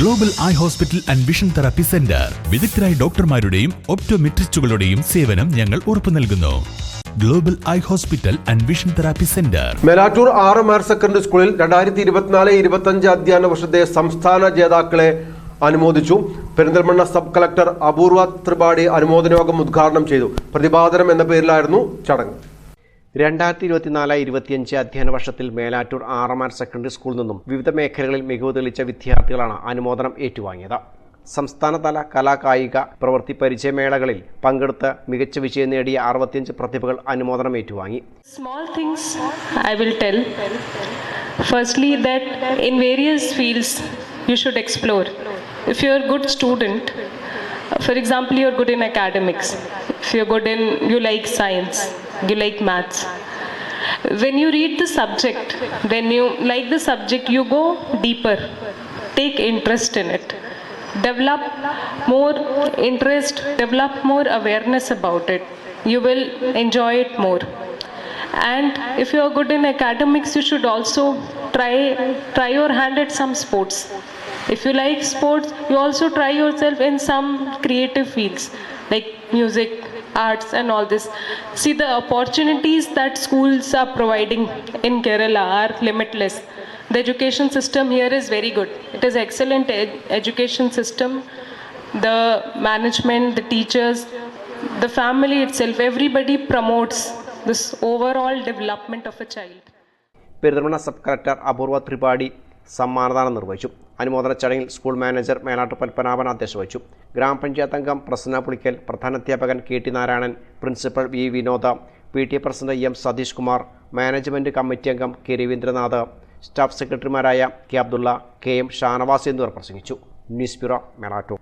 Global eye hospital and vision therapy centre വിദഗ്ധരായ ഡോക്ടർമാരുടെയും ഒപ്റ്റോമെട്രിസ്റ്റുകളുടെയും സേവനം ഞങ്ങൾ ഉറപ്പു നൽകുന്നു. Global eye hospital and vision therapy centre Melattur R M higher secondary സ്കൂളിൽ രണ്ടായിരത്തി ഇരുപത്തിനാല് ഇരുപത്തഞ്ച് അധ്യയന വർഷത്തെ സംസ്ഥാന ജേതാക്കളെ അനുമോദിച്ചു. പെരിന്തൽമണ്ണ സബ് കളക്ടർ അപൂർവ ത്രിപാഠി അനുമോദന യോഗം ഉദ്ഘാടനം ചെയ്തു. പ്രതിപാദനം എന്ന പേരിലായിരുന്നു ചടങ്ങ്. രണ്ടായിരത്തി ഇരുപത്തിനാല് ഇരുപത്തിയഞ്ച് അധ്യയന വർഷത്തിൽ മേലാറ്റൂർ ആറമാർ സെക്കൻഡറി സ്കൂളിൽ നിന്നും വിവിധ മേഖലകളിൽ മികവ് തെളിയിച്ച വിദ്യാർത്ഥികളാണ് അനുമോദനം ഏറ്റുവാങ്ങിയത് സംസ്ഥാനതല കലാകായിക പ്രവൃത്തി പരിചയമേളകളിൽ പങ്കെടുത്ത് മികച്ച വിജയം നേടിയ അറുപത്തിയഞ്ച് പ്രതിഭകൾ അനുമോദനം ഏറ്റുവാങ്ങി small things I will tell. Firstly, that in various fields you should explore. If you are good student, for example, you're good in academics, if you're good in, you like science, you like maths. When you read the subject, when you like the subject, you go deeper, take interest in it, develop more interest, develop more awareness about it. You will enjoy it more. And if you are good in academics you should also try try your hand at some sports if you like sports you also try yourself in some creative fields like music arts and all this see the opportunities that schools are providing in kerala are limitless the education system here is very good it is excellent ed- education system the management the teachers the family itself everybody promotes this overall development of a child Perinthalmanna sub collector Apoorva Tripathi സമ്മാനദാനം നിർവഹിച്ചു. അനുമോദന ചടങ്ങിൽ school manager Melattu Padmanabhan അധ്യക്ഷ വഹിച്ചു ഗ്രാമപഞ്ചായത്ത് അംഗം Prasanna Pulikkal പ്രധാനാധ്യാപകൻ K T Narayanan principal V Vinoda P T A president M Satheesh Kumar management committee അംഗം K Ravindranath staff സെക്രട്ടറിമാരായ K Abdulla K M Shanavas എന്നിവർ പ്രസംഗിച്ചു. News bureau Melattur.